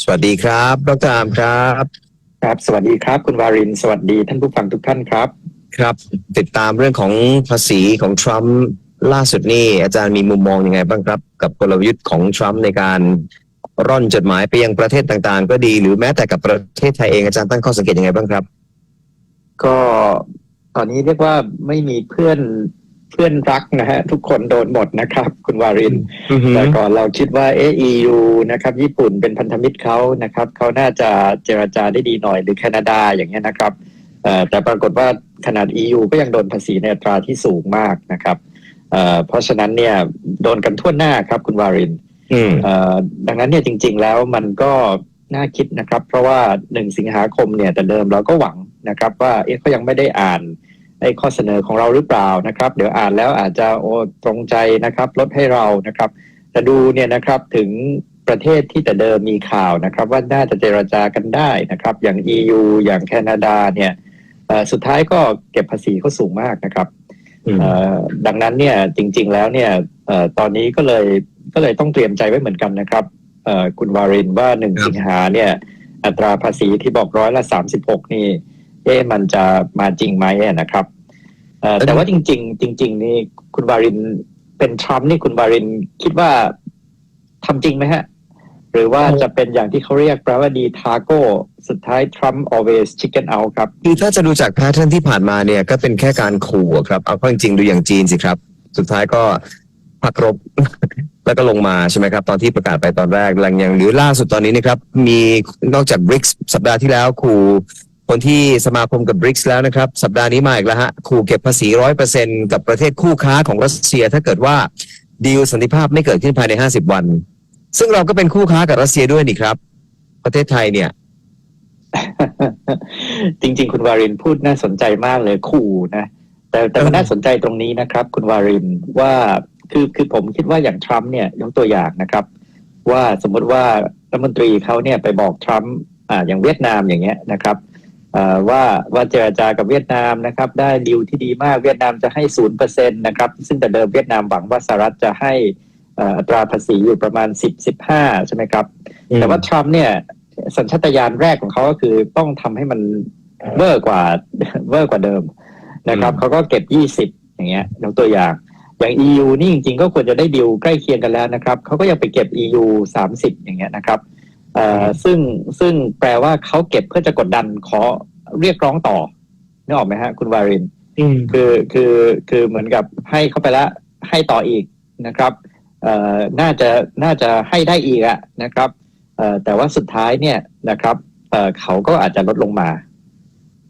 สวัสดีครับ ดรอามครับ ครับ สวัสดีครับ คุณวาริน สวัสดีท่านผู้ฟังทุกท่านครับ ครับ ติดตามเรื่องของภาษีของทรัมป์ล่าสุดนี่อาจารย์มีมุมมองยังไงบ้างครับ กับกลยุทธ์ของทรัมป์ในการร่อนจดหมายไปยังประเทศต่างๆ ก็ดี หรือแม้แต่กับประเทศไทยเองอาจารย์ตั้งข้อสังเกตยังไงบ้างครับ ก็ตอนนี้เรียกว่าไม่มีเพื่อน เพื่อนรักนะฮะทุกคนโดนหมดนะครับ คุณวารินอือฮึแต่ก่อนเราคิดว่าเออ EU นะครับ ญี่ปุ่นเป็นพันธมิตรเขานะครับเขาน่าจะเจรจาได้ดีหน่อยหรือแคนาดาอย่างเงี้ยนะครับเอ่อแต่ปรากฏว่าขนาด EU ก็ยังโดนภาษีในอัตราที่สูงมากนะครับเอ่อเพราะฉะนั้นเนี่ยโดนกันทั่วหน้าครับคุณวารินอืมเอ่อดังนั้นเนี่ยจริง ๆ แล้วมันก็น่าคิดนะครับ เพราะว่าหนึ่งสิงหาคมเนี่ยแต่เดิมเราก็หวังนะครับ ว่าเอ๊ะเขายังไม่ได้อ่าน ไอ้ข้อเสนอของเราหรือเปล่านะครับ เดี๋ยวอ่านแล้วอาจจะโอ้ตรงใจนะครับ ลดให้เรานะครับ แต่ดูเนี่ยนะครับถึงประเทศที่แต่เดิมมีข่าวนะครับ ว่าน่าจะเจรจากันได้นะครับ อย่าง EU อย่างแคนาดาเนี่ยเอ่อสุดท้ายก็เก็บภาษีเขาสูงมากนะครับอืมเอ่อดังนั้นเนี่ยจริง ๆ แล้วเนี่ยเอ่อตอนนี้ก็เลยก็เลยต้องเตรียมใจไว้เหมือนกันนะครับเอ่อคุณวารินว่าหนึ่งครับสิงหาเนี่ย อัตราภาษีที่บอกร้อยละสามสิบหกนี่ เอ๊ะมันจะมาจริงไหมอะนะครับเอ่อแต่ว่าจริง ๆ จริง ๆ นี่คุณวารินเป็นทรัมป์นี่คุณวารินคิดว่าทำจริงไหมฮะ หรือว่าจะเป็นอย่างที่เขาเรียกแปลว่าดีทาโก้สุดท้ายทรัมป์ always chicken out ครับคือถ้าจะดูจากแพทเทิร์นที่ผ่านมาเนี่ย ก็เป็นแค่การขู่อะครับ เอาเข้าจริงๆดูอย่างจีนสิครับ สุดท้ายก็พักรบแล้วก็ลงมาใช่ไหมครับ ตอนที่ประกาศไปตอนแรกหลังอย่างหรือล่าสุดตอนนี้นะครับ มีนอกจาก BRICS สัปดาห์ที่แล้วขู่ คนที่สมาคมกับ BRICS แล้วนะครับ สัปดาห์นี้มาอีกแล้วฮะขู่เก็บภาษีร้อยเปอร์เซ็นกับประเทศคู่ค้าของรัสเซีย ถ้าเกิดว่าดีลสันติภาพไม่เกิดขึ้นภายในห้าสิบวัน ซึ่งเราก็เป็นคู่ค้ากับรัสเซียด้วยนี่ครับ ประเทศไทยเนี่ย จริง ๆ คุณวารินพูดน่าสนใจมากเลยขู่นะ แต่แต่มันเออน่าสนใจตรงนี้นะครับ คุณวารินว่าคือคือผมคิดว่าอย่างทรัมป์เนี่ยยกตัวอย่างนะครับ ว่าสมมติว่ารัฐมนตรีเขาเนี่ยไปบอกทรัมป์อ่าอย่างเวียดนามอย่างเงี้ยนะครับเอ่อ ว่าว่าเจรจากับเวียดนามนะครับ ได้ดีลที่ดีมากเวียดนามจะให้ศูนย์เปอร์เซ็นต์นะครับ ซึ่งแต่เดิมเวียดนามหวังว่าสหรัฐจะให้เอ่ออัตราภาษีอยู่ประมาณสิบสิบห้าใช่ไหมครับ แต่ว่าทรัมป์เนี่ย สัญชาตญาณแรกของเขาก็คือต้องทำให้มันเวอร์กว่าเวอร์กว่าเดิมนะครับอืมเขาก็เก็บยี่สิบอย่างเงี้ยยกตัวอย่างอย่าง EU นี่จริงๆ ก็ควรจะได้ดิวใกล้เคียงกันแล้วนะครับเขาก็ยังไปเก็บ EU สามสิบอย่างเงี้ยนะครับเอ่อ ซึ่งซึ่งแปลว่าเขาเก็บเพื่อจะกดดันขอเรียกร้องต่อนึกออกไหมฮะ คุณวารินอืมคือคือคือเหมือนกับให้เข้าไปแล้วให้ต่ออีกนะครับเอ่อน่าจะน่าจะให้ได้อีกอะนะครับเอ่อแต่ว่าสุดท้ายเนี่ยนะครับเอ่อเขาก็อาจจะลดลงมา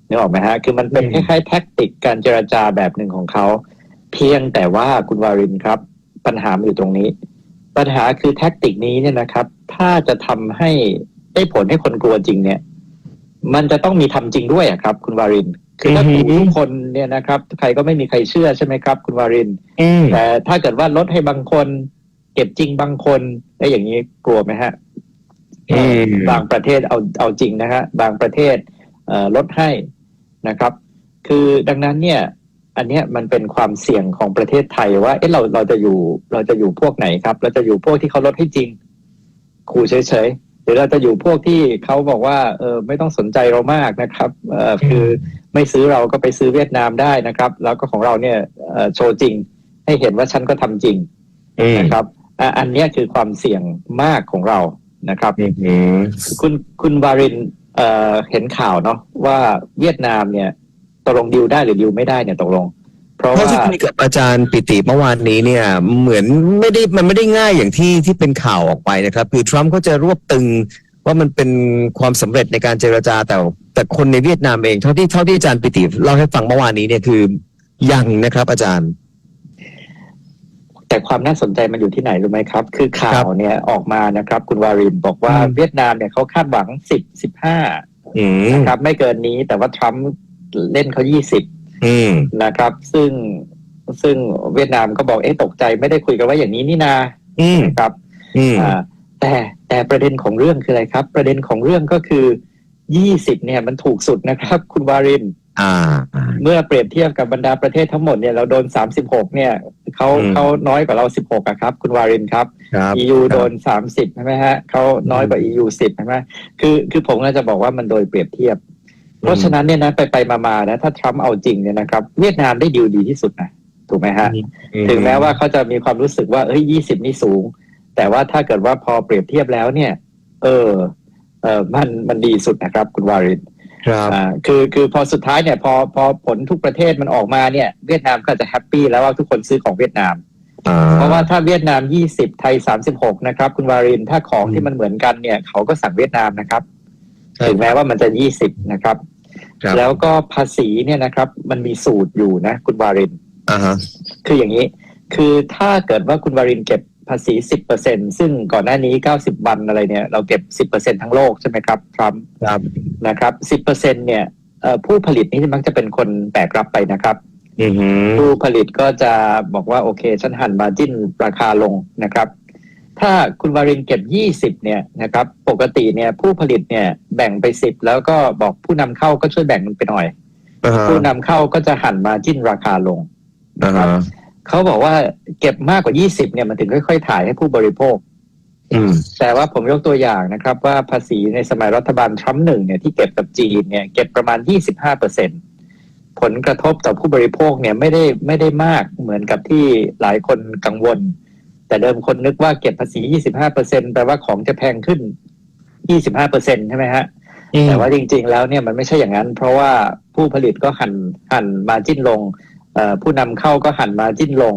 นึกออกไหมฮะ คือมันเป็นอืคมล้ายๆแท็กติกการเจรจาแบบหนึ่งของเขา เพียงแต่ว่าคุณวารินครับ ปัญหามันอยู่ตรงนี้ ปัญหาคือแท็กติกนี้เนี่ยนะครับ ถ้าจะทำให้ได้ผลให้คนกลัวจริงเนี่ย มันจะต้องมีทำจริงด้วยอะครับ คุณวารินคือถ้าอือฮึขู่ทุกคนเนี่ยนะครับ ใครก็ไม่มีใครเชื่อใช่ไหมครับ คุณวารินอืมแต่ถ้าเกิดว่าลดให้บางคน เก็บจริงบางคนได้อย่างนี้กลัวไหมฮะอืมบางประเทศเอาเอาจริงนะฮะบางประเทศเอ่อลดให้นะครับ คือดังนั้นเนี่ย อันเนี้ยมันเป็นความเสี่ยงของประเทศไทยว่า เอ๊ะเราเราจะอยู่เราจะอยู่พวกไหนครับ เราจะอยู่พวกที่เขาลดให้จริง ขู่เฉยๆหรือเราจะอยู่พวกที่เขาบอกว่าเออไม่ต้องสนใจเรามากนะครับเออคือไม่ซื้อเราก็ไปซื้อเวียดนามได้นะครับ แล้วก็ของเราเนี่ยเอ่อโชว์จริง ให้เห็นว่าฉันก็ทำจริงอืมนะครับอะอันเนี้ยคือความเสี่ยงมากของเรานะครับอืมคุณคุณวารินเอ่อเห็นข่าวเนาะว่าเวียดนามเนี่ยตกลงดิวได้หรือดิวไม่ได้เนี่ยตกลง เพราะเพราะว่าที่คุยกับอาจารย์ปิติเมื่อวานนี้เนี่ยเหมือนไม่ได้มันไม่ได้ง่ายอย่างที่ที่เป็นข่าวออกไปนะครับคือทรัมป์เขาจะรวบตึงว่ามันเป็นความสำเร็จในการเจรจาแต่แต่คนในเวียดนามเองเท่าที่เท่าที่อาจารย์ปิติเล่าให้ฟังเมื่อวานนี้เนี่ยคือยังนะครับอาจารย์ แต่ความน่าสนใจมันอยู่ที่ไหนรู้ไหมครับ คือข่าครัวบเนี่ยออกมานะครับ คุณวารินบอกว่าอืมเวียดนามเนี่ยเขาคาดหวังสิบสิบห้าอืมนะครับไม่เกินนี้แต่ว่าทรัมป์เล่นเขายี่สิบ อืมนะครับ ซึ่งซึ่งเวียดนามก็บอกเอ๊ะตกใจไม่ได้คุยกันว่าอย่างนี้นี่นาอืมนะครับ อืมอ่า แต่แต่ประเด็นของเรื่องคืออะไรครับ ประเด็นของเรื่องก็คือยี่สิบเนี่ยมันถูกสุดนะครับ คุณวาริน อ่า เมื่อเปรียบเทียบกับบรรดาประเทศทั้งหมดเนี่ยเราโดน 36 เนี่ยเขาอืม เขาน้อยกว่าเรา 16อะครับ คุณวารินครับ ครับ EU โดน 30 ใช่ไหมฮะเขาน้อยกว่า EU 10 ใช่ไหมคือคือผมก็จะบอกว่ามันโดยเปรียบเทียบ เพราะฉะนั้นเนี่ยนะไปไปมามานะถ้าทรัมป์เอาจริงเนี่ยนะครับ เวียดนามได้ดีลดีที่สุดนะถูกไหมฮะ ถึงแม้ว่าเขาจะมีความรู้สึกว่าเฮ้ยยี่สิบนี่สูง แต่ว่าถ้าเกิดว่าพอเปรียบเทียบแล้วเนี่ย เออเออมันมันดีสุดนะครับ คุณวารินครับอ่าคือคือพอสุดท้ายเนี่ยพอพอผลทุกประเทศมันออกมาเนี่ย เวียดนามก็จะแฮปปี้แล้วว่าทุกคนซื้อของเวียดนามอ่าเพราะว่าถ้าเวียดนาม20ไทย36นะครับ คุณวารินถ้าของที่มันเหมือนกันเนี่ย เขาก็สั่งเวียดนามนะครับใช่ถึงแม้ว่ามันจะ20นะครับ ครับแล้วก็ภาษีเนี่ยนะครับ มันมีสูตรอยู่นะ คุณวาริน อ่าฮะคืออย่างนี้ คือถ้าเกิดว่าคุณวารินเก็บภาษี10%ซึ่งก่อนหน้านี้90วันอะไรเนี่ย เราเก็บ10%ทั้งโลกใช่ไหมครับทรัมป์ครับนะครับ10%เนี่ยเอ่อผู้ผลิตนี่มักจะเป็นคนแบกรับไปนะครับ อือหือผู้ผลิตก็จะบอกว่าโอเค ฉันหันมาจิ้นราคาลงนะครับ ถ้าคุณวารินเก็บ 20 เนี่ยนะครับ ปกติเนี่ยผู้ผลิตเนี่ยแบ่งไป 10 แล้วก็บอกผู้นำเข้าก็ช่วยแบ่งมันไปหน่อยอ่าฮะผู้นำเข้าก็จะหันมาจิ้นราคาลงอ่าฮะเขาบอกว่าเก็บมากกว่า 20 เนี่ยมันถึงค่อย ๆ ถ่ายให้ผู้บริโภคอืมแต่ว่าผมยกตัวอย่างนะครับ ว่าภาษีในสมัยรัฐบาลทรัมป์หนึ่งเนี่ยที่เก็บกับจีนเนี่ยเก็บประมาณ 25เปอร์เซ็นผลกระทบต่อผู้บริโภคเนี่ยไม่ได้ไม่ได้มากเหมือนกับที่หลายคนกังวล แต่เดิมคนนึกว่าเก็บภาษี 25เปอร์เซ็นแปลว่าของจะแพงขึ้น 25เปอร์เซ็นใช่ไหมฮะ แต่ว่าจริง ๆ แล้วเนี่ยมันไม่ใช่อย่างนั้น เพราะว่าผู้ผลิตก็หันหันมาจิ้นลงเอ่อผู้นำเข้าก็หันมาจิ้นลง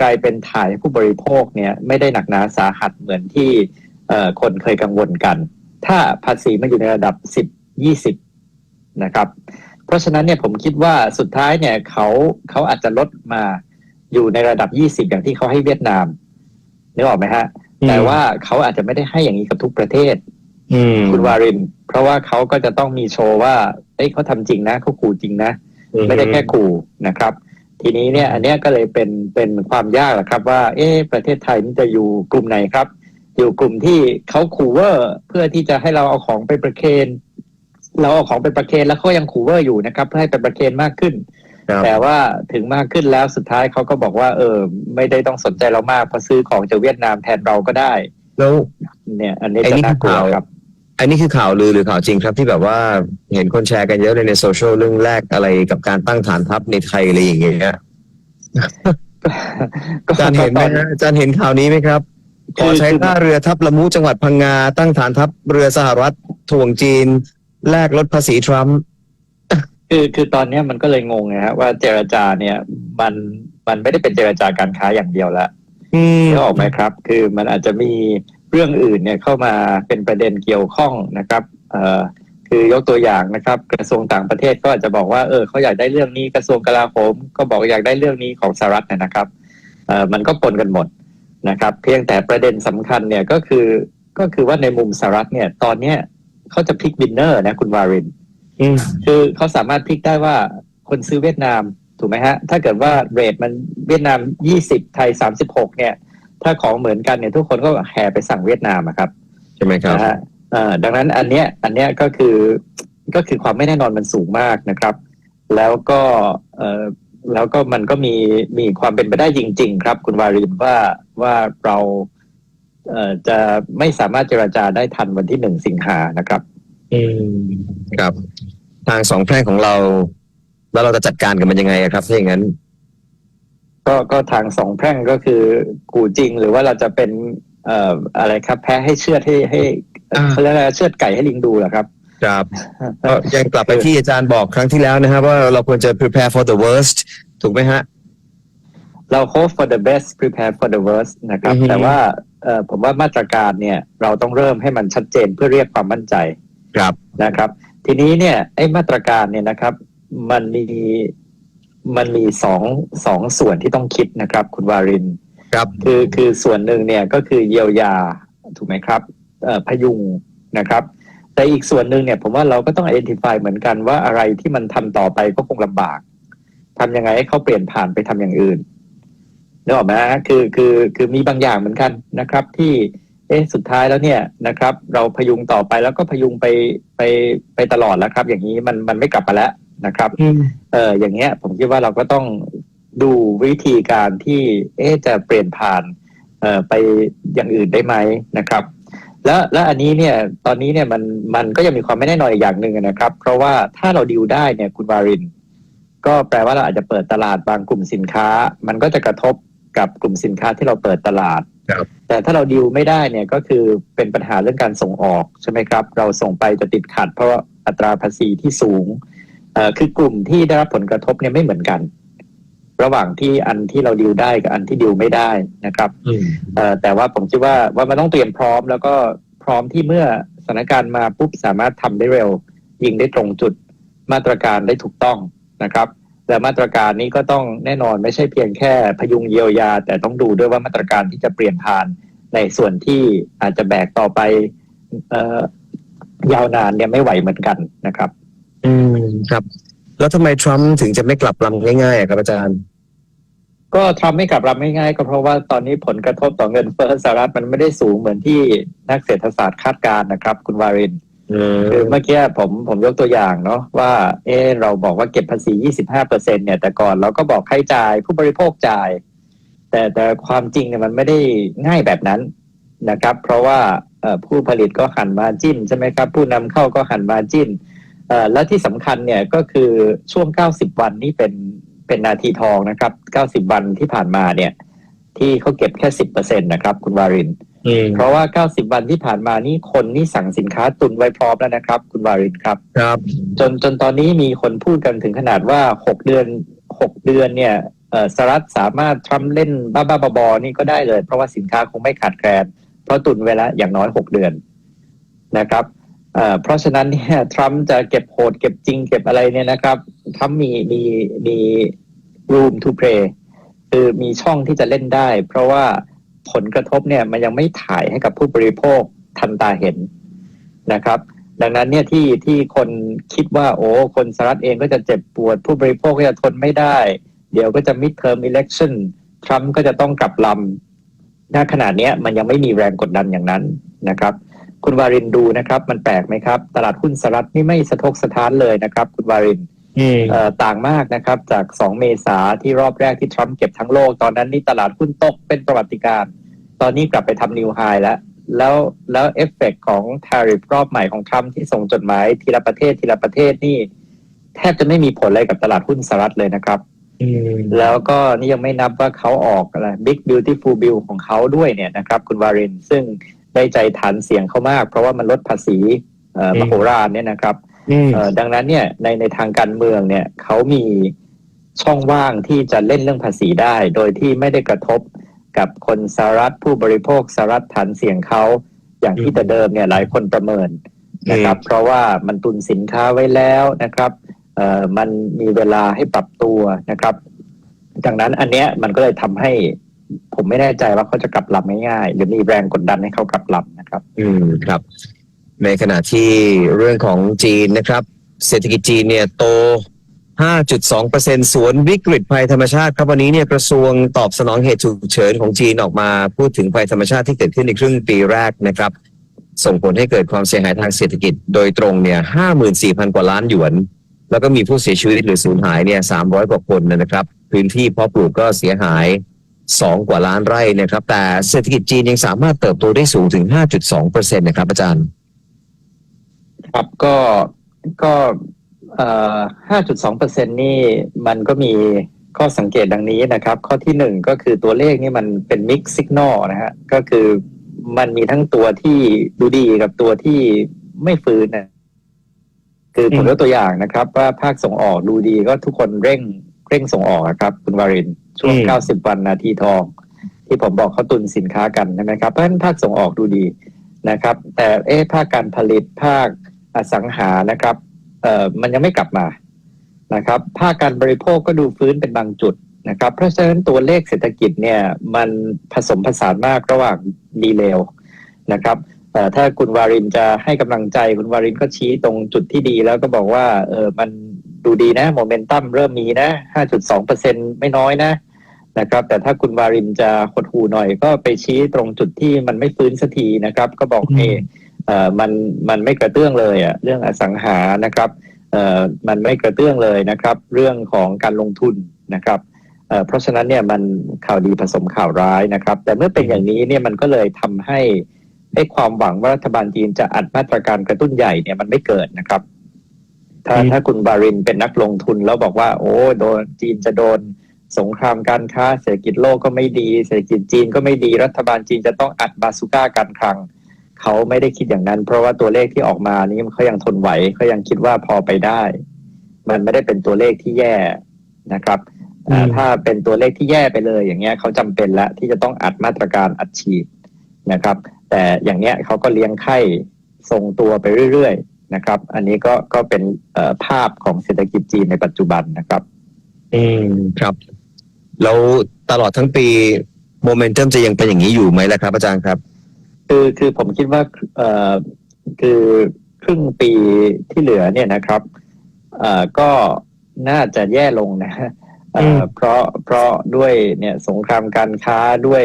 กลายเป็นถ่ายผู้บริโภคเนี่ยไม่ได้หนักหนาสาหัสเหมือนที่เอ่อคนเคยกังวลกัน ถ้าภาษีมันอยู่ในระดับ 10 20 นะครับ เพราะฉะนั้นเนี่ยผมคิดว่าสุดท้ายเนี่ยเขาเขาอาจจะลดมาอยู่ในระดับ 20 อย่างที่เขาให้เวียดนาม นึกออกไหมฮะ แต่ว่าเขาอาจจะไม่ได้ให้อย่างนี้กับทุกประเทศอืมคุณวาริน เพราะว่าเขาก็จะต้องมีโชว์ว่าเอ้ยเขาทำจริงนะเขาขู่จริงนะ ไม่ได้แค่ขู่นะครับ ทีนี้เนี่ย อันเนี้ยก็เลยเป็นเป็นความยากแหละครับ ว่า เอ๊ะประเทศไทยนี่จะอยู่กลุ่มไหนครับ อยู่กลุ่มที่เขาขู่เวอร์เพื่อที่จะให้เราเอาของไปประเคนเราเอาของไปประเคนแล้วเขายังขู่เวอร์อยู่นะครับ เพื่อให้ไปประเคนมากขึ้นครับ แต่ว่าถึงมากขึ้นแล้วสุดท้ายเขาก็บอกว่า เออ ไม่ได้ต้องสนใจเรามากเพราะซื้อของจากเวียดนามแทนเราก็ได้ แล้วเนี่ย อันนี้ไอ้จะนี่น่ากลัวคือข่าวครับอันนี้คือข่าวลือหรือข่าวจริงครับที่แบบว่าเห็นคนแชร์กันเยอะเลยในโซเชียลเรื่องแรกอะไรกับการตั้งฐานทัพในไทยอะไรอย่างเงี้ยก็อาจารย์เห็นไหมตอนฮะอาจารย์เห็นข่าวนี้ไหมครับขคืออใช้คือท่าเรือทัพละมุจังหวัดพังงา ตั้งฐานทัพเรือสหรัฐถ่วงจีน แลกลดภาษีทรัมป์ คือคือตอนเนี้ยมันก็เลยงงไงฮะว่าเจรจาเนี่ย มันมันไม่ได้เป็นเจรจาการค้าอย่างเดียวแล้วอืมนึกออกไหมครับ คือมันอาจจะมีเรื่องอื่นเนี่ยเข้ามาเป็นประเด็นเกี่ยวข้องนะครับเอ่อคือยกตัวอย่างนะครับ กระทรวงต่างประเทศก็อาจจะบอกว่าเออเขาอยากได้เรื่องนี้กระทรวงกลาโหมก็บอกอยากได้เรื่องนี้ของสหรัฐเนยนะครับเอ่อมันก็ปนกันหมดนะครับ เพียงแต่ประเด็นสำคัญเนี่ยก็คือก็คือว่าในมุมสหรัฐเนี่ย ตอนเนี้ยเขาจะพลิกบินเนอร์นะคุณวาริน อืมคือเขาสามารถพลิกได้ว่าคนซื้อเวียดนามถูกไหมฮะ ถ้าเกิดว่าเรทมันเวียดนาม20ไทย36เนี่ย ถ้าของเหมือนกันเนี่ยทุกคนก็แห่ไปสั่งเวียดนามอะครับใช่ไหมครับนะฮะเอ่อดังนั้นอันเนี้ยอันเนี้ยก็คือก็คือความไม่แน่นอนมันสูงมากนะครับ แล้วก็เอ่อแล้วก็มันก็มีมีความเป็นไปได้จริง ๆ ครับ คุณวารินว่าว่าเราเอ่อจะไม่สามารถเจราจาได้ทันวันที่หนึ่งสิงหานะครับ อืมครับ ทางสองแพร่งของเรา แล้วเราจะจัดการกับมันยังไงอะครับถ้าอย่างนั้น ก็ก็ทางสองแพร่งก็คือกูจริงหรือว่าเราจะเป็นเอ่ออะไรครับ แพ้ให้เชือดให้ให้อ่า เขาเรียกอะไรเชือดไก่ให้ลิงดูเหรอครับ ครับก็ยังกลับไปที่อาจารย์บอกครั้งที่แล้วนะครับ ว่าเราควรจะ prepare for the worst ถูกไหมฮะ เรา hope for the best prepare for the worst นะครับ อือฮึ แต่ว่าเอ่อผมว่ามาตรการเนี่ย เราต้องเริ่มให้มันชัดเจนเพื่อเรียกความมั่นใจ ครับ นะครับ ทีนี้เนี่ยไอ้มาตรการเนี่ยนะครับ มันมีมันมีสองสองส่วนที่ต้องคิดนะครับ คุณวารินครับ คือคือส่วนหนึ่งเนี่ยก็คือเยียวยาถูกไหมครับเอ่อพยุงนะครับ แต่อีกส่วนหนึ่งเนี่ยผมว่าเราก็ต้อง identify เหมือนกันว่าอะไรที่มันทำต่อไปก็คงลำบากทำยังไงให้เขาเปลี่ยนผ่านไปทำอย่างอื่นนึกออกไหมฮะคือคือคือมีบางอย่างเหมือนกันนะครับที่ เอ๊ะสุดท้ายแล้วเนี่ยนะครับ เราพยุงต่อไปแล้วก็พยุงไปไปไปตลอดแล้วครับ อย่างนี้มันมันไม่กลับมาแล้วนะครับอืมเอออย่างเงี้ย ผมคิดว่าเราก็ต้องดูวิธีการที่เอ๊ะจะเปลี่ยนผ่านเอ่อไปอย่างอื่นได้ไหมนะครับ แล้วแล้วอันนี้เนี่ยตอนนี้เนี่ยมันมันก็ยังมีความไม่แน่นอนอีกอย่างหนึ่งนะครับ เพราะว่าถ้าเราดิวได้เนี่ยคุณวาริน ก็แปลว่าเราอาจจะเปิดตลาดบางกลุ่มสินค้า มันก็จะกระทบกับกลุ่มสินค้าที่เราเปิดตลาดครับ แต่ถ้าเราดิวไม่ได้เนี่ยก็คือเป็นปัญหาเรื่องการส่งออกใช่ไหมครับ เราส่งไปจะติดขัด เพราะว่าอัตราภาษีที่สูงเอ่อคือกลุ่มที่ได้รับผลกระทบเนี่ยไม่เหมือนกัน ระหว่างที่อันที่เราดิวได้กับอันที่ดิวไม่ได้นะครับอืมเอ่อแต่ว่าผมคิดว่าว่ามันต้องเตรียมพร้อม แล้วก็พร้อมที่เมื่อสถานการณ์มาปุ๊บสามารถทำได้เร็ว ยิงได้ตรงจุดมาตรการได้ถูกต้องนะครับ และมาตรการนี้ก็ต้องแน่นอนไม่ใช่เพียงแค่พยุงเยียวยา แต่ต้องดูด้วยว่ามาตรการที่จะเปลี่ยนผ่านในส่วนที่อาจจะแบกต่อไปเอ่อยาวนานเนี่ยไม่ไหวเหมือนกันนะครับ อืมครับ แล้วทำไมทรัมป์ถึงจะไม่กลับลำง่ายๆอะครับอาจารย์ ก็ทำให้กลับรับง่ายๆ ก็เพราะว่าตอนนี้ผลกระทบต่อเงินเฟ้อสหรัฐมันไม่ได้สูงเหมือนที่นักเศรษฐศาสตร์คาดการณ์นะครับ คุณวารินอืม คือเมื่อกี้ผมผมยกตัวอย่างเนาะว่าเออเราบอกว่าเก็บภาษี 25เปอร์เซ็นเนี่ยแต่ก่อนเราก็บอกใครจ่ายผู้บริโภคจ่าย แต่แต่ความจริงเนี่ยมันไม่ได้ง่ายแบบนั้นนะครับ เพราะว่าผู้ผลิตก็หันมาจิ้นใช่ไหมครับ ผู้นำเข้าก็หันมาจิ้นและที่สำคัญเนี่ยก็คือช่วง 90 วันนี่เป็นเป็นนาทีทองนะครับ 90 วันที่ผ่านมาเนี่ย ที่เขาเก็บแค่ 10เปอร์เซ็นะครับ คุณวารินอืม เพราะว่า 90 วันที่ผ่านมานี่คนนี่สั่งสินค้าตุนไว้พร้อมแล้วนะครับ คุณวารินครับ ครับ จนจนตอนนี้มีคนพูดกันถึงขนาดว่า 6 เดือน 6 เดือนเนี่ยเอ่อสหรัฐสามารถทำเล่นบ้าๆบอๆนี่ก็ได้เลย เพราะว่าสินค้าคงไม่ขาดแคลนเพราะตุนไว้แล้วอย่างน้อย 6 เดือนนะครับเอ่อเพราะฉะนั้นเนี่ยทรัมป์จะเก็บโหดเก็บจริงเก็บอะไรเนี่ยนะครับทรัมป์มีมีมี room to play คือมีช่องที่จะเล่นได้ เพราะว่า ผลกระทบเนี่ยมันยังไม่ถ่ายให้กับผู้บริโภคทันตาเห็นนะครับ ดังนั้นเนี่ยที่ที่คนคิดว่าโอ้คนสหรัฐเองก็จะเจ็บปวด ผู้บริโภคก็จะทนไม่ได้ เดี๋ยวก็จะ mid term election ทรัมป์ก็จะต้องกลับลำณขนาดเนี้ยมันยังไม่มีแรงกดดันอย่างนั้นนะครับ คุณวารินดูนะครับ มันแปลกไหมครับ ตลาดหุ้นสหรัฐนี่ไม่สะทกสะท้านเลยนะครับ คุณวารินเต่างมากนะครับ จาก 2 เมษาที่รอบแรกที่ทรัมป์เก็บทั้งโลก ตอนนั้นนี่ตลาดหุ้นตกเป็นประวัติการณ์ตอนนี้กลับไปทำนิวไฮแล้ว แล้วแล้วเอฟเฟกของ t a r i f รอบใหม่ของทรัมป์ที่ส่งจดหมายทีละประเทศทีละประเทศนี่ แทบจะไม่มีผลอะไรกับตลาดหุ้นสหรัฐเลยนะครับอืมแล้วก็นี่ยังไม่นับว่าเขาออกอะไร Big Beautiful Bill ของเขาด้วยเนี่ยนะครับ คุณวารินซึ่งได้ใจฐานเสียงเขามาก เพราะว่ามันลดภาษีเอ่อมโหฬารเนี่ยนะครับอืมเอ่อ ดังนั้นเนี่ยในในทางการเมืองเนี่ยเขามีช่องว่างที่จะเล่นเรื่องภาษีได้ โดยที่ไม่ได้กระทบกับคนสหรัฐผู้บริโภคสหรัฐฐานเสียงเขาอย่างที่แต่เดิมเนี่ยหลายคนประเมินนะครับ เพราะว่ามันตุนสินค้าไว้แล้วนะครับเอ่อมันมีเวลาให้ปรับตัวนะครับ ดังนั้นอันเนี้ยมันก็เลยทำให้ผมไม่แน่ใจว่าเขาจะกลับลำง่ายๆหรือมีแรงกดดันให้เขากลับลำนะครับ อืมครับ ในขณะที่เรื่องของจีนนะครับ เศรษฐกิจจีนเนี่ยโต 5.2%สวนวิกฤตภัยธรรมชาติครับวันนี้เนี่ยกระทรวงตอบสนองเหตุฉุกเฉินของจีนออกมาพูดถึงภัยธรรมชาติที่เกิดขึ้นในครึ่งปีแรกนะครับ ส่งผลให้เกิดความเสียหายทางเศรษฐกิจโดยตรงเนี่ย 54,000 กว่าล้านหยวน แล้วก็มีผู้เสียชีวิตหรือสูญหายเนี่ย 300 กว่าคนนะครับ พื้นที่เพาะปลูกก็เสียหาย 2 กว่าล้านไร่นะครับ แต่เศรษฐกิจจีนยังสามารถเติบโตได้สูงถึง 5.2%นะครับอาจารย์ ครับก็ก็เอ่อ5.2เปอร์เซ็นนี่มันก็มีข้อสังเกตดังนี้นะครับ ข้อที่หนึ่งก็คือตัวเลขนี่มันเป็นมิกซ์สัญญาณนะฮะก็คือมันมีทั้งตัวที่ดูดีกับตัวที่ไม่ฟื้นนะคือผมอืมยกตัวอย่างนะครับ ว่าภาคส่งออกดูดีก็ทุกคนเร่งเร่งส่งออกอะครับ คุณวารินช่วง90วันนาทีทอง ที่ผมบอกเขาตุนสินค้ากันใช่ไหมครับเพราะฉะนั้นภาคส่งออกดูดีนะครับ แต่เอ๊ะภาคการผลิตภาค อสังหานะครับเอ่อมันยังไม่กลับมานะครับภาคการบริโภคก็ดูฟื้นเป็นบางจุดนะครับ เพราะฉะนั้นตัวเลขเศรษฐกิจเนี่ยมันผสมผสานมากระหว่างดีเลวนะครับเอ่อถ้าคุณวารินจะให้กำลังใจคุณวารินก็ชี้ตรงจุดที่ดีแล้วก็บอกว่าเออมันดูดีนะโมเมนตัมเริ่มมีนะ 5.2%ไม่น้อยนะนะครับ แต่ถ้าคุณวารินจะหดหูหน่อยก็ไปชี้ตรงจุดที่มันไม่ฟื้นสักทีนะครับ ก็บอกอืมเออเอ่อ มันมันไม่กระเตื้องเลยอะเรื่องอสังหานะครับเอ่อมันไม่กระเตื้องเลยนะครับ เรื่องของการลงทุนนะครับเอ่อเพราะฉะนั้นเนี่ยมันข่าวดีผสมข่าวร้ายนะครับ แต่เมื่อเป็นอย่างนี้เนี่ยมันก็เลยทำให้ให้ความหวังว่ารัฐบาลจีนจะอัดมาตรการกระตุ้นใหญ่เนี่ยมันไม่เกิดนะครับ ถ้าอืมถ้าคุณบารินเป็นนักลงทุนแล้วบอกว่า โอ้โดนจีนจะโดนสงครามการค้าเศรษฐกิจโลกก็ไม่ดี เศรษฐกิจจีนก็ไม่ดีรัฐบาลจีนจะต้องอัดบาซูก้าการคลัง เขาไม่ได้คิดอย่างนั้น เพราะว่าตัวเลขที่ออกมานี่เขายังทนไหวเขายังคิดว่าพอไปได้ มันไม่ได้เป็นตัวเลขที่แย่นะครับอ่าอืมถ้าเป็นตัวเลขที่แย่ไปเลยอย่างเงี้ยเขาจำเป็นแล้วที่จะต้องอัดมาตรการอัดฉีดนะครับ แต่อย่างเนี้ยเขาก็เลี้ยงไข้ทรงตัวไปเรื่อยๆนะครับ อันนี้ก็ก็เป็นเอ่อภาพของเศรษฐกิจจีนในปัจจุบันนะครับ อืมครับ แล้วตลอดทั้งปีโมเมนตัมจะยังเป็นอย่างนี้อยู่ไหมล่ะครับ อาจารย์ครับ คือคือผมคิดว่าเอ่อคือครึ่งปีที่เหลือเนี่ยนะครับเอ่อก็น่าจะแย่ลงนะฮะเอ่ออืมเพราะเพราะด้วยเนี่ยสงครามการค้าด้วย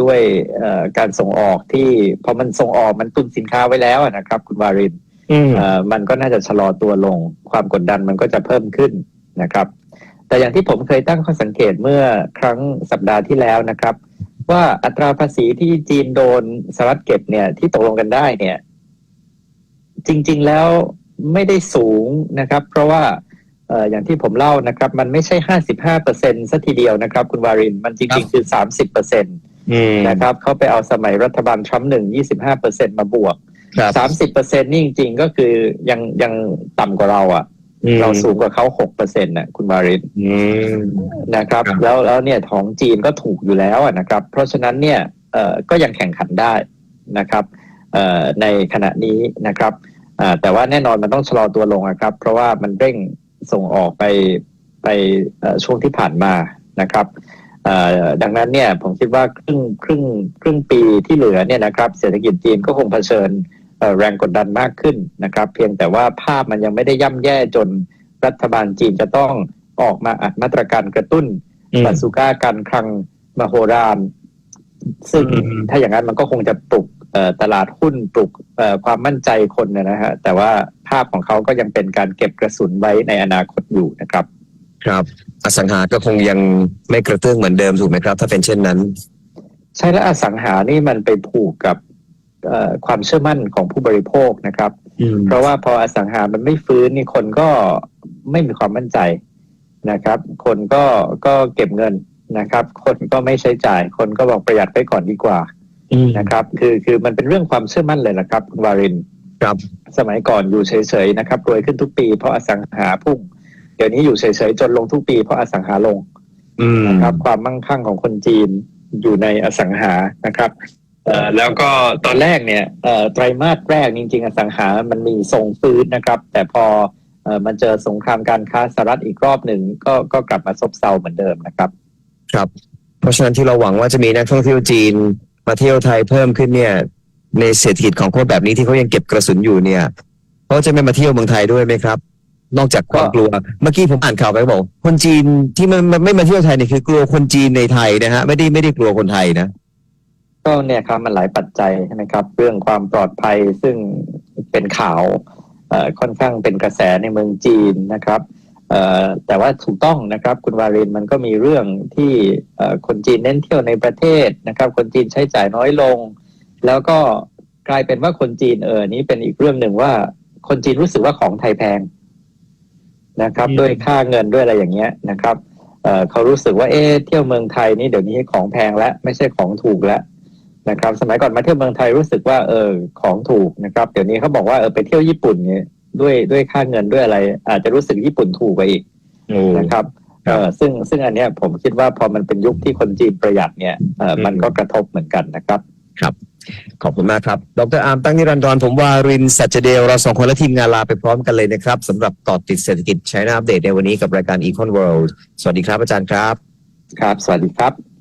ด้วยเอ่อการส่งออกที่พอมันส่งออกมันตุนสินค้าไว้แล้วอะนะครับ คุณวารินอืมเอ่อมันก็น่าจะชะลอตัวลง ความกดดันมันก็จะเพิ่มขึ้นนะครับ แต่อย่างที่ผมเคยตั้งข้อสังเกตเมื่อครั้งสัปดาห์ที่แล้วนะครับ ว่าอัตราภาษีที่จีนโดนสหรัฐเก็บเนี่ย ที่ตกลงกันได้เนี่ย จริง ๆแล้วไม่ได้สูงนะครับ เพราะว่าเอ่ออย่างที่ผมเล่านะครับ มันไม่ใช่ห้าสิบห้าเปอร์เซ็นต์สัทีเดียวนะครับ คุณวารินมันจริง ๆ คือสามสิบเปอร์เซ็นต์อืมนะครับเขาไปเอาสมัยรัฐบาลทรัมป์หนึ่งยี่สิบห้าเปอร์เซ็นต์มาบวกครับสามสิบเปอร์เซ็นนี่จริง ๆ ก็คือยังยังต่ำกว่าเราอะ่ะอืม เราสูงกว่าเขาหกเปอร์เซ็นต์นะคุณวารินอืมนะครับครับ แล้วแล้วเนี่ยของจีนก็ถูกอยู่แล้วอะนะครับ เพราะฉะนั้นเนี่ยเอ่อก็ยังแข่งขันได้นะครับเอ่อในขณะนี้นะครับอ่าแต่ว่าแน่นอนมันต้องชะลอตัวลงนะครับ เพราะว่ามันเร่งส่งออกไปไปเอ่อช่วงที่ผ่านมานะครับเอ่อดังนั้นเนี่ยผมคิดว่าครึ่งครึ่งครึ่งปีที่เหลือเนี่ยนะครับ เศรษฐกิจจีนก็คงเผชิญเอ่อ แรงกดดันมากขึ้นนะครับ เพียงแต่ว่าภาพมันยังไม่ได้ย่ำแย่จนรัฐบาลจีนจะต้องออกมาอัดมาตรการกระตุ้นอืมบาซูก้าการคลังมโหฬารซึ่งอืมถ้าอย่างนั้นมันก็คงจะปลุกเอ่อตลาดหุ้นปลุกเอ่อความมั่นใจคนนะนะฮะแต่ว่าภาพของเขาก็ยังเป็นการเก็บกระสุนไว้ในอนาคตอยู่นะครับ ครับ อสังหาก็คงยังไม่กระเตื้องเหมือนเดิมถูกไหมครับ ถ้าเป็นเช่นนั้น ใช่แล้วอสังหานี่มันไปผูกกับเอ่อ ความเชื่อมั่นของผู้บริโภคนะครับอืมเพราะว่าพออสังหามันไม่ฟื้นนี่คนก็ไม่มีความมั่นใจนะครับ คนก็ก็เก็บเงินนะครับ คนก็ไม่ใช้จ่าย คนก็บอกประหยัดไปก่อนดีกว่าอืมนะครับ คือคือมันเป็นเรื่องความเชื่อมั่นเลยนะครับคุณวารินครับสมัยก่อนอยู่เฉยๆนะครับรวยขึ้นทุกปีเพราะอสังหาพุ่ง เดี๋ยวนี้อยู่เฉยๆจนลงทุกปีเพราะอสังหาลงอืมนะครับ ความมั่งคั่งของคนจีนอยู่ในอสังหานะครับ เอ่อแล้วก็ตอนแรกเนี่ยเอ่อไตรมาสแรกจริงๆอสังหามันมีทรงฟื้นนะครับ แต่พอเอ่อมันเจอสงครามการค้าสหรัฐอีกรอบหนึ่งก็ก็กลับมาซบเซาเหมือนเดิมนะครับ ครับ เพราะฉะนั้นที่เราหวังว่าจะมีนักท่องเที่ยวจีนมาเที่ยวไทยเพิ่มขึ้นเนี่ย ในเศรษฐกิจของคนแบบนี้ที่เขายังเก็บกระสุนอยู่เนี่ยเขาจะไม่มาเที่ยวเมืองไทยด้วยไหมครับ นอกจากความกลัว เมื่อกี้ผมอ่านข่าวไปบอก คนจีนที่มันมันไม่มาเที่ยวไทยเนี่ยคือกลัวคนจีนในไทยนะฮะไม่ได้ไม่ได้กลัวคนไทยนะ ก็เนี่ยครับมันหลายปัจจัยใช่ไหมครับ เรื่องความปลอดภัยซึ่งเป็นข่าวเอ่อค่อนข้างเป็นกระแสในเมืองจีนนะครับเอ่อแต่ว่าถูกต้องนะครับคุณวารินมันก็มีเรื่องที่เอ่อคนจีนเน้นเที่ยวในประเทศนะครับ คนจีนใช้จ่ายน้อยลง แล้วก็กลายเป็นว่าคนจีนเออนี้เป็นอีกเรื่องหนึ่งว่า คนจีนรู้สึกว่าของไทยแพงนะครับอืมด้วยค่าเงินด้วยอะไรอย่างเงี้ยนะครับเอ่อเขารู้สึกว่าเอ๊ะเที่ยวเมืองไทยนี่เดี๋ยวนี้ของแพงแล้วไม่ใช่ของถูกแล้ว นะครับ สมัยก่อนมาเที่ยวเมืองไทยรู้สึกว่าเออของถูกนะครับเดี๋ยวนี้เขาบอกว่าเออไปเที่ยวญี่ปุ่นเนี่ยด้วยด้วยค่าเงินด้วยอะไร อาจจะรู้สึกญี่ปุ่นถูกไปอีกโอ้นะครับครัเอบอซึ่งซึ่งอันเนี้ยผมคิดว่าพอมันเป็นยุคที่คนจีนประหยัดเนี่ยเอออืมมันก็กระทบเหมือนกันนะครับ ขอบคุณมากครับ ดรอาร์มตั้งนิรันดร ผมวารินสัจเดล เราสองคนและทีมงานลาไปพร้อมกันเลยนะครับสำหรับเกาะติดเศรษฐกิจ China Update ในวันนี้กับรายการ Econ World สวัสดีครับอาจารย์ครับ ครับ สวัสดีครับ